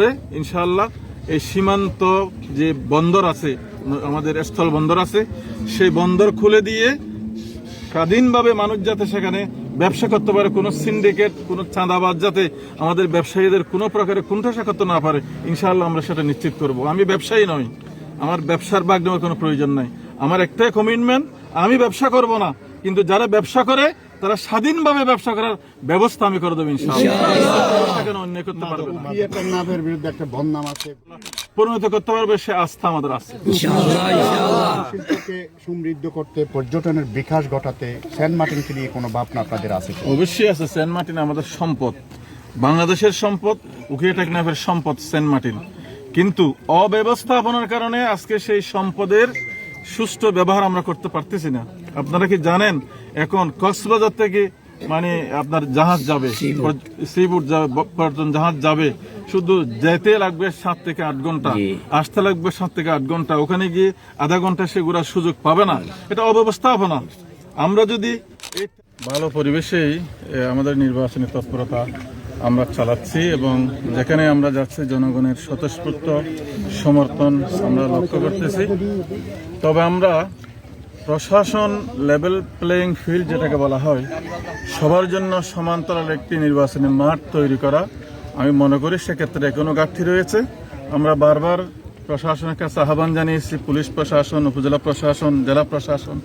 করে ইনশাআল্লাহ। এই সীমান্ত যে বন্দর আছে, আমাদের স্থল বন্দর আছে, সেই বন্দর খুলে দিয়ে স্বাধীনভাবে মানুষ যাতে সেখানে ব্যবসা করতে পারে, কোনো সিন্ডিকেট কোনো চাঁদাবাজ যাতে আমাদের ব্যবসায়ীদের কোনো প্রকারে কুণ্ঠাসা করতে না পারে, ইনশাআল্লাহ আমরা সেটা নিশ্চিত করব। আমি ব্যবসায়ী নই, আমার ব্যবসার বাগ নেওয়ার কোনো প্রয়োজন নাই। আমার একটাই কমিটমেন্ট আমি ব্যবসা করব না। কিন্তু যারা ব্যবসা করে তারা স্বাধীনভাবে ব্যবসা করার ব্যবস্থা আমি করে দেবো ইনশাআল্লাহ। করতে পারবে নাভের বিরুদ্ধে একটা বদনাম আছে। পরিণত করতে পারবে সে আস্থা আমাদের আছে। শিল্পকে সমৃদ্ধ করতে পর্যটনের বিকাশ ঘটাতে সেন্ট মার্টিনকে নিয়ে কোনো ভাবনা আপনাদের আছে অবশ্যই আছে সেন্ট মার্টিন আমাদের সম্পদ। বাংলাদেশের সম্পদ উকিয়া টেকনাফের সম্পদ সেন্ট মার্টিন। কিন্তু অব্যবস্থাপনার কারণে আজকে সেই সম্পদের সুষ্ঠু ব্যবহার আমরা করতে পারতেছি না। আপনারা কি জানেন এখন কক্সবাজার থেকে মানে আপনার জাহাজ যাবে সিবুট যাবে পর্যটন জাহাজ যাবে। শুধু যেতে লাগবে সাত থেকে আট ঘণ্টা আসতে লাগবে সাত থেকে আট ঘণ্টা ওখানে গিয়ে আধা ঘণ্টা সে ঘোরার সুযোগ পাবে না। এটা অব্যবস্থাপনা। আমরা যদি ভালো পরিবেশেই আমাদের নির্বাচনী তৎপরতা আমরা চালাচ্ছি এবং যেখানে আমরা যাচ্ছি জনগণের স্বতঃস্ফূর্ত সমর্থন আমরা লক্ষ্য করতেছি। তবে আমরা প্রশাসন লেভেল প্লেয়িং ফিল্ড যেটাকে বলা হয়, সবার জন্য সমান্তরাল একটি নির্বাচনী মাঠ তৈরি করা, আমি মনে করি সেক্ষেত্রে কোনো ঘাটতি রয়েছে। আমরা বারবার প্রশাসনের কাছে আহ্বান জানিয়েছি, পুলিশ প্রশাসন, উপজেলা প্রশাসন, জেলা প্রশাসন,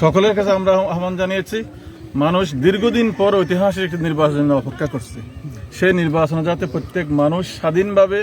সকলের কাছে আমরা আহ্বান জানিয়েছি, মানুষ দীর্ঘদিন পর ঐতিহাসিক একটি নির্বাচনের অপেক্ষা করছে। সেই নির্বাচনে যাতে প্রত্যেক মানুষ স্বাধীনভাবে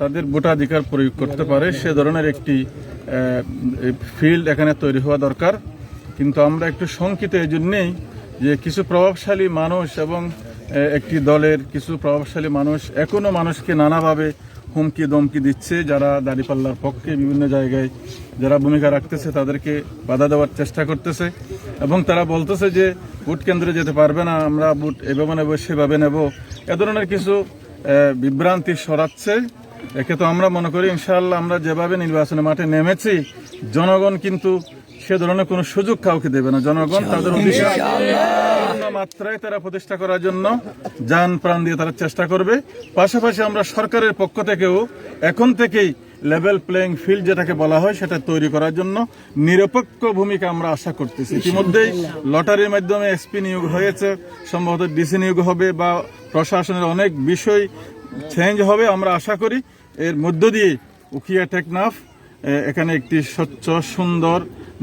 তাদের ভোটাধিকার প্রয়োগ করতে পারে, সে ধরনের একটি ফিল্ড এখানে তৈরি হওয়া দরকার। কিন্তু আমরা একটু শঙ্কিত এই জন্যেই যে কিছু প্রভাবশালী মানুষ এবং একটি দলের কিছু প্রভাবশালী মানুষ এখনও মানুষকে নানাভাবে হুমকি দমকি দিচ্ছে, যারা দাঁড়িপাল্লার পক্ষে বিভিন্ন জায়গায় যারা ভূমিকা রাখতেছে তাদেরকে বাধা দেওয়ার চেষ্টা করতেছে এবং তারা বলতেছে যে ভোট কেন্দ্রে যেতে পারবে না, আমরা ভোট এভাবে নেব, সেভাবে নেব। এ ধরনের কিছু বিভ্রান্তি সরাচ্ছে। একে তো আমরা মনে করি ইনশাআল্লাহ আমরা যেভাবে নির্বাচনের মাঠে নেমেছি জনগণ কিন্তু সে ধরনের কোনো সুযোগ কাউকে দেবে না। জনগণ তাদের মাত্রায় তারা প্রতিষ্ঠা করার জন্য যান প্রাণ দিয়ে তারা চেষ্টা করবে। পাশাপাশি আমরা সরকারের পক্ষ থেকেও এখন থেকেই লেভেল প্লেইং ফিল্ড যেটাকে বলা হয় সেটা তৈরি করার জন্য নিরপেক্ষ ভূমিকা আমরা আশা করতেছি। ইতিমধ্যেই লটারির মাধ্যমে এসপি নিয়োগ হয়েছে সম্ভবত ডিসি নিয়োগ হবে বা প্রশাসনের অনেক বিষয় চেঞ্জ হবে, আমরা আশা করি। এর মধ্য দিয়ে উখিয়া টেকনাফ এখানে একটি স্বচ্ছ, সুন্দর,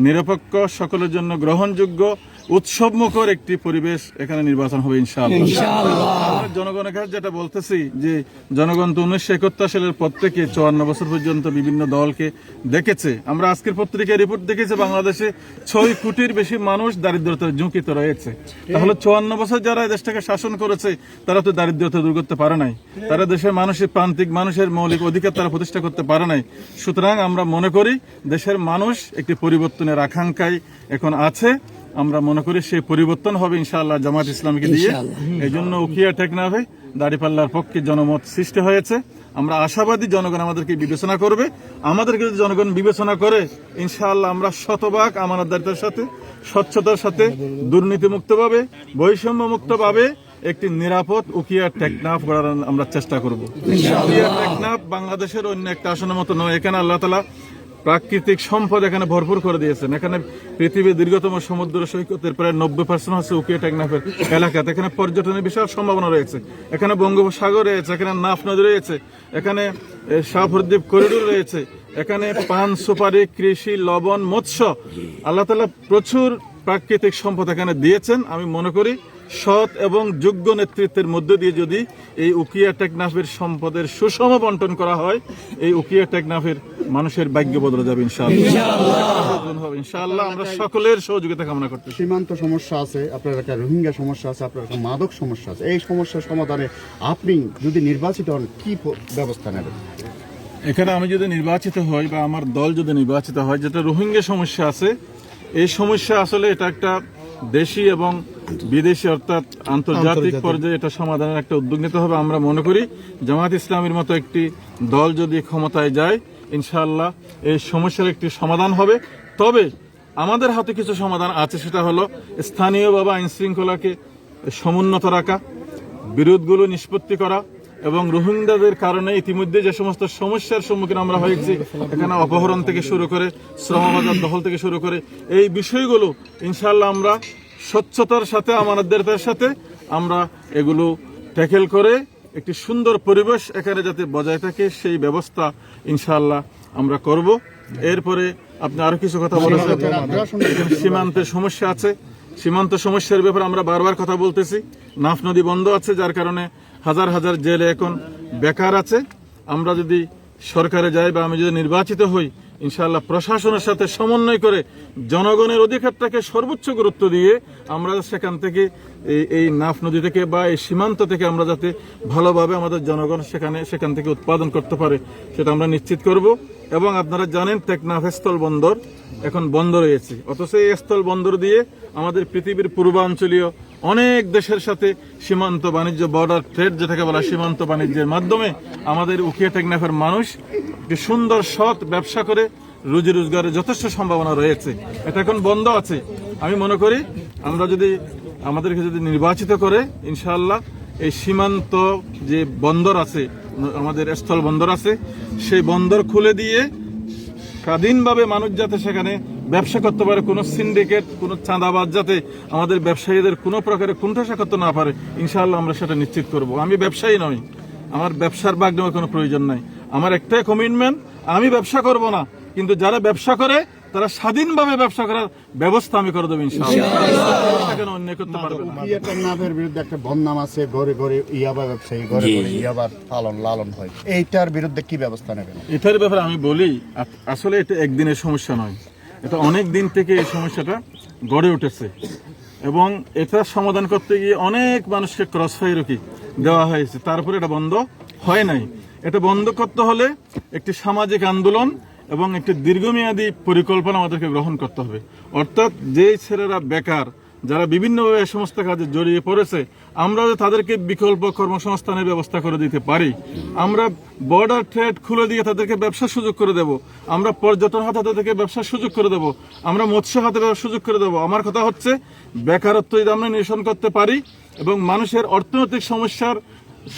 নিরপেক্ষ, সকলের জন্য গ্রহণযোগ্য উৎসবমুখর একটি পরিবেশ এখানে নির্বাচন হবে ইনশাআল্লাহ। জনগণের কাছে যেটা বলতেছি যে জনগণ তো উনিশশো একাত্তর সালের পর থেকে চুয়ান্ন বছর পর্যন্ত বিভিন্ন দলকে দেখেছে। আমরা আজকের পত্রিকায় রিপোর্ট দেখেছি বাংলাদেশে ছয় কোটির বেশি মানুষ দারিদ্রতার ঝুঁকিতে রয়েছে। তাহলে চুয়ান্ন বছর যারা দেশটাকে শাসন করেছে তারা তো দারিদ্রতা দূর করতে পারে নাই। তারা দেশের মানুষের প্রান্তিক মানুষের মৌলিক অধিকার তারা প্রতিষ্ঠা করতে পারে নাই। সুতরাং আমরা মনে করি দেশের মানুষ একটি পরিবর্তনের আকাঙ্ক্ষায় এখন আছে। আমরা মনে করি সেই পরিবর্তন হবে ইনশাআল্লাহ জামাত ইসলামকে দিয়ে। এই জন্য উকিয়া টেকনাফে দাড়িপাল্লার পক্ষে জনমত সৃষ্টি হয়েছে। আমরা আশাবাদী জনগণ আমাদেরকে বিবেচনা করবে। আমাদেরকে যদি জনগণ বিবেচনা করে ইনশাআল্লাহ আমরা শতভাগ আমানতদারিতার সাথে স্বচ্ছতার সাথে দুর্নীতিমুক্তভাবে বৈষম্য মুক্তভাবে একটি নিরাপদ উকিয়া টেকনাফ গড়ার আমরা চেষ্টা করব। উকিয়া টেকনাফ বাংলাদেশের অন্য একটা আসনের মতো নয়। এখানে আল্লাহ তালা প্রাকৃতিক সম্পদ এখানে ভরপুর করে দিয়েছেন। এখানে পৃথিবীর দীর্ঘতম সমুদ্র সৈকতের প্রায় নব্বই পার্সেন্ট হচ্ছে উকিয়া টেকনাফের এলাকাতে। এখানে পর্যটনের বিশাল সম্ভাবনা রয়েছে। এখানে বঙ্গোপসাগর রয়েছে এখানে নাফ নদী রয়েছে এখানে এ, শাহপুরদ্বীপ করিডোর রয়েছে এখানে পান সুপারি কৃষি লবণ মৎস্য আল্লাহ তালা প্রচুর প্রাকৃতিক সম্পদ এখানে দিয়েছেন। আমি মনে করি সৎ এবং যোগ্য নেতৃত্বের মধ্য দিয়ে যদি এই উকিয়া টেকনাফের সম্পদের সুষম বন্টন করা হয় এই উকিয়া টেকনাফের মানুষের ভাগ্য বদলে যাবে ইনশাআল্লাহ। ইনশাআল্লাহ। আমরা সকলের সহযোগিতা কামনা করতেছি। সীমান্ত সমস্যা আছে আপনার একটা রোহিঙ্গা সমস্যা আছে আপনার একটা মাদক সমস্যা আছে। এই সমস্যার সমাধানে আপনি যদি নির্বাচিত হন কি ব্যবস্থা নেবেন? এখানে আমি যদি নির্বাচিত হই বা আমার দল যদি নির্বাচিত হয় যেটা রোহিঙ্গা সমস্যা আছে এই সমস্যা আসলে এটা একটা দেশি এবং বিদেশি অর্থাৎ আন্তর্জাতিক পর্যায়ে এটা সমাধানের একটা উদ্যোগ নিতে হবে। আমরা মনে করি জামাত ইসলামের মতো একটি দল যদি ক্ষমতায় যায় ইনশাআল্লাহ এই সমস্যার একটি সমাধান হবে। তবে আমাদের হাতে কিছু সমাধান আছে, সেটা হলো স্থানীয়ভাবে আইন শৃঙ্খলাকে সমুন্নত রাখা, বিরোধগুলো নিষ্পত্তি করা এবং রোহিঙ্গাদের কারণে ইতিমধ্যে যে সমস্ত সমস্যার সম্মুখীন আমরা হয়েছি, এখানে অপহরণ থেকে শুরু করে, শ্রমবাজার দখল থেকে শুরু করে, এই বিষয়গুলো ইনশাল্লাহ আমরা স্বচ্ছতার সাথে, আমানতদারিতার সাথে আমরা এগুলো ট্যাকেল করে একটি সুন্দর পরিবেশ এখানে যাতে বজায় থাকে সেই ব্যবস্থা ইনশাআল্লাহ আমরা করব। এরপরে আপনি আরও কিছু কথা বলেছেন এখানে সীমান্তের সমস্যা আছে। সীমান্ত সমস্যার ব্যাপারে আমরা বারবার কথা বলতেছি। নাফ নদী বন্ধ আছে যার কারণে হাজার হাজার জেলে এখন বেকার আছে। আমরা যদি সরকারে যাই বা আমি যদি নির্বাচিত হই ইনশাআল্লাহ প্রশাসনের সাথে সমন্বয় করে জনগণের অধিকারটাকে সর্বোচ্চ গুরুত্ব দিয়ে আমরা সেখান থেকে এই এই নাফ নদী থেকে বা এই সীমান্ত থেকে আমরা যাতে ভালোভাবে আমাদের জনগণ সেখানে, সেখান থেকে উৎপাদন করতে পারে, সেটা আমরা নিশ্চিত করব। এবং আপনারা জানেন টেকনাফ স্থল বন্দর এখন বন্ধ রয়েছে। অথচ এই স্থল বন্দর দিয়ে আমাদের পৃথিবীর পূর্বাঞ্চলীয় অনেক দেশের সাথে সীমান্ত বাণিজ্য বর্ডার ট্রেড যেটাকে বলা সীমান্ত বাণিজ্যের মাধ্যমে আমাদের উকিয়া টেকনাফের মানুষ সুন্দর, সৎ ব্যবসা করে রুজি রোজগারের যথেষ্ট সম্ভাবনা রয়েছে। এটা এখন বন্ধ আছে। আমি মনে করি আমরা যদি আমাদেরকে যদি নির্বাচিত করে, ইনশাআল্লাহ এই সীমান্ত যে বন্দর আছে, আমাদের স্থল বন্দর আছে, সেই বন্দর খুলে দিয়ে স্বাধীনভাবে মানুষ যাতে সেখানে ব্যবসা করতে পারে কোনো সিন্ডিকেট কোনো চাঁদাবাজ যাতে আমাদের ব্যবসায়ীদের কোনো প্রকারে কুণ্ঠাসা করতে না পারে ইনশাআল্লাহ আমরা সেটা নিশ্চিত করব। আমি ব্যবসায়ী নই আমার ব্যবসার বাগ নেওয়ার কোনো প্রয়োজন নাই। আমার একটাই কমিটমেন্ট আমি ব্যবসা করব না কিন্তু যারা ব্যবসা করে তারা স্বাধীনভাবে ব্যবসা করার ব্যবস্থা আমি করে দেবো ইনশাআল্লাহ। করতে পারবে না? কি একটা নাভের বিরুদ্ধে একটা বদনাম আছে ঘরে ঘরে ইয়াবা ব্যবসায়ী ঘরে ঘরে ইয়াবার পালন লালন হয়। এইটার বিরুদ্ধে কি ব্যবস্থা নেবেন? এটার ব্যাপারে আমি বলি আসলে এটা একদিনের সমস্যা নয়। এটা অনেক দিন থেকে এই সমস্যাটা গড়ে উঠেছে। এবং এটা সমাধান করতে গিয়ে অনেক মানুষকে ক্রস ফায়ার কি দেওয়া হয়েছে। তারপরে এটা বন্ধ হয় নাই। এটা বন্ধ করতে হলে একটি সামাজিক আন্দোলন এবং একটি দীর্ঘমেয়াদী পরিকল্পনা আমাদেরকে গ্রহণ করতে হবে। অর্থাৎ যেই ছেলেরা বেকার যারা বিভিন্নভাবে এ সমস্ত কাজে জড়িয়ে পড়েছে, আমরা তাদেরকে বিকল্প কর্মসংস্থানের ব্যবস্থা করে দিতে পারি। আমরা বর্ডার ট্রেড খুলে দিয়ে তাদেরকে ব্যবসার সুযোগ করে দেব। আমরা পর্যটন হাতে তাদেরকে ব্যবসার সুযোগ করে দেব। আমরা মৎস্য হাতে সুযোগ করে দেব। আমার কথা হচ্ছে, বেকারত্ব যদি আমরা নিরসন করতে পারি এবং মানুষের অর্থনৈতিক সমস্যার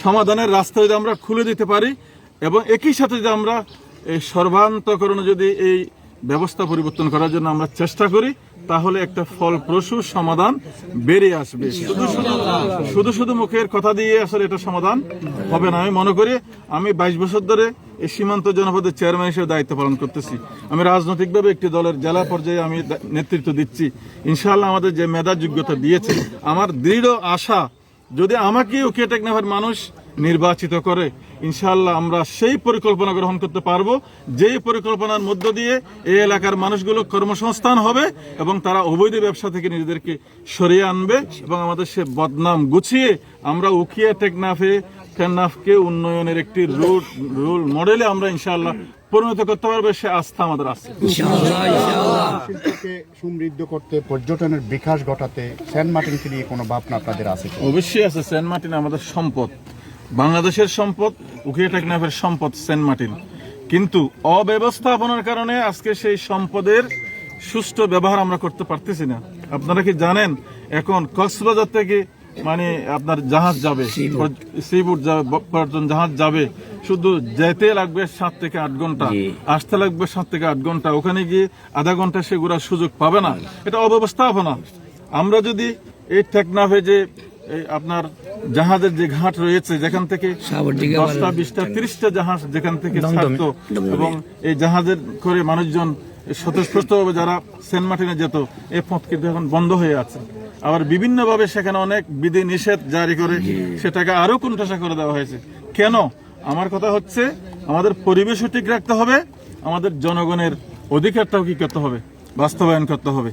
সমাধানের রাস্তা যদি আমরা খুলে দিতে পারি এবং একই সাথে যদি আমরা এই সর্বান্তকরণে যদি এই ব্যবস্থা পরিবর্তন করার জন্য আমরা চেষ্টা করি, তাহলে একটা ফলপ্রসূ সমাধান বেরিয়ে আসবে। শুধু শুধু শুধু শুধু মুখের কথা দিয়ে আসলে এটা সমাধান হবে না। আমি মনে করি, আমি বাইশ বছর ধরে এই সীমান্ত জনপদের চেয়ারম্যান হিসেবে দায়িত্ব পালন করতেছি। আমি রাজনৈতিকভাবে একটি দলের জেলা পর্যায়ে আমি নেতৃত্ব দিচ্ছি। ইনশাআল্লাহ আমাদের যে মেধা যোগ্যতা দিয়েছে, আমার দৃঢ় আশা, যদি আমাকে উকিয়া টেকনাফের মানুষ নির্বাচিত করে ইনশাল্লাহ আমরা সেই পরিকল্পনা গ্রহণ করতে পারব যেই পরিকল্পনার মধ্য দিয়ে এই এলাকার মানুষগুলো কর্মসংস্থান হবে এবং তারা অবৈধ ব্যবসা থেকে নিজেদেরকে সরিয়ে আনবে এবং আমাদের সে বদনাম গুছিয়ে আমরা উকিয়া টেকনাফে টেকনাফকে উন্নয়নের একটি রুল রুল মডেলে আমরা ইনশাল্লাহ পরিণত করতে পারবে সে আস্থা আমাদের আছে। শিল্পকে সমৃদ্ধ করতে পর্যটনের বিকাশ ঘটাতে সেন্ট মার্টিনকে নিয়ে কোনো ভাবনা আপনাদের আছে অবশ্যই আছে সেন্ট মার্টিন আমাদের সম্পদ। বাংলাদেশের সম্পদ উকিয়া টেকনাফের সম্পদ সেন্ট মার্টিন। কিন্তু অব্যবস্থাপনার কারণে আজকে সেই সম্পদের সুষ্ঠু ব্যবহার আমরা করতে পারতেছি না। আপনারা কি জানেন এখন কক্সবাজার থেকে মানে আপনার জাহাজ যাবে সিবোট যাবে পর্যটন জাহাজ যাবে শুধু যেতে লাগবে সাত থেকে আট ঘণ্টা আসতে লাগবে সাত থেকে আট ঘণ্টা ওখানে গিয়ে আধা ঘণ্টা সে ঘোরার সুযোগ পাবে না। এটা অব্যবস্থাপনা। আমরা যদি এই টেকনাফে যে এই আপনার জাহাজের যে ঘাট রয়েছে যেখান থেকে দশটা বিশটা তিরিশটা জাহাজ যেখান থেকে ছাড়তো। এবং এই জাহাজের করে মানুষজন স্বতঃস্ফূর্তভাবে যারা সেন্ট মার্টিনে যেত এ পথ কিন্তু এখন বন্ধ হয়ে আছে। আবার বিভিন্নভাবে সেখানে অনেক বিধি নিষেধ জারি করে সেটাকে আরও কুণ্ঠাসা করে দেওয়া হয়েছে। কেন? আমার কথা হচ্ছে আমাদের পরিবেশও ঠিক রাখতে হবে আমাদের জনগণের অধিকারটাও কি করতে হবে? বাস্তবায়ন করতে হবে।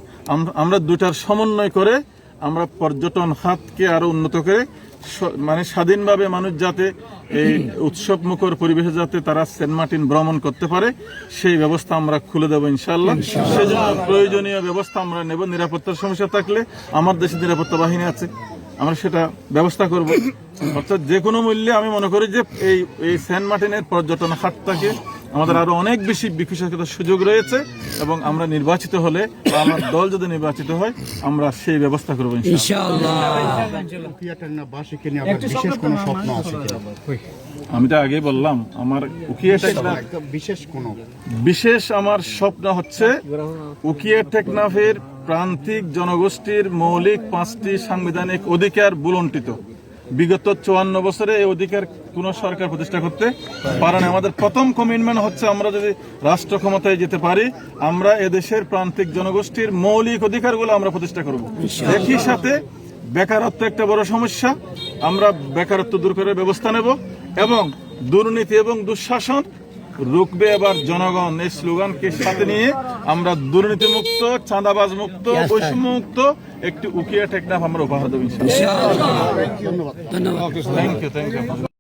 আমরা দুটার সমন্বয় করে আমরা পর্যটন খাতকে আরও উন্নত করে মানে স্বাধীনভাবে মানুষ যাতে এই উৎসব মুখর পরিবেশে যাতে তারা সেন্ট মার্টিন ভ্রমণ করতে পারে সেই ব্যবস্থা আমরা খুলে দেবো ইনশাল্লাহ সেই জন্য প্রয়োজনীয় ব্যবস্থা আমরা নেব। নিরাপত্তার সমস্যা থাকলে আমার দেশে নিরাপত্তা বাহিনী আছে আমরা সেটা ব্যবস্থা করব। অর্থাৎ যে কোনো মূল্যে আমি মনে করি যে এই এই সেন্ট মার্টিনের পর্যটন খাতটাকে আমাদের আরও অনেক বেশি বিকশিত সুযোগ রয়েছে এবং আমরা নির্বাচিত হলে আমার দল যদি নির্বাচিত হয় আমরা সেই ব্যবস্থা করব আমি তো আগেই বললাম আমার উকিয়া টেকনাফ বিশেষ কোনো বিশেষ আমার স্বপ্ন হচ্ছে উকিয়া টেকনাফের প্রান্তিক জনগোষ্ঠীর মৌলিক পাঁচটি সাংবিধানিক অধিকার বুলন্টিত। বিগত চুয়ান্ন বছরে এই অধিকার কোন সরকার প্রতিষ্ঠা করতে পারে না। আমাদের প্রথম কমিটমেন্ট হচ্ছে আমরা যদি রাষ্ট্র ক্ষমতায় যেতে পারি আমরা এদেশের প্রান্তিক জনগোষ্ঠীর মৌলিক অধিকারগুলো আমরা প্রতিষ্ঠা করব। একই সাথে বেকারত্ব একটা বড় সমস্যা। আমরা বেকারত্ব দূর করার ব্যবস্থা নেব এবং দুর্নীতি এবং দুঃশাসন রুখবে এবার জনগণ। এই স্লোগানকে সাথে নিয়ে আমরা দুর্নীতি মুক্ত চাঁদাবাজ মুক্ত বৈষম্য মুক্ত একটি উকিয়া টেকনাফ আমরা উপহার দেবো ধন্যবাদ। Thank you thank you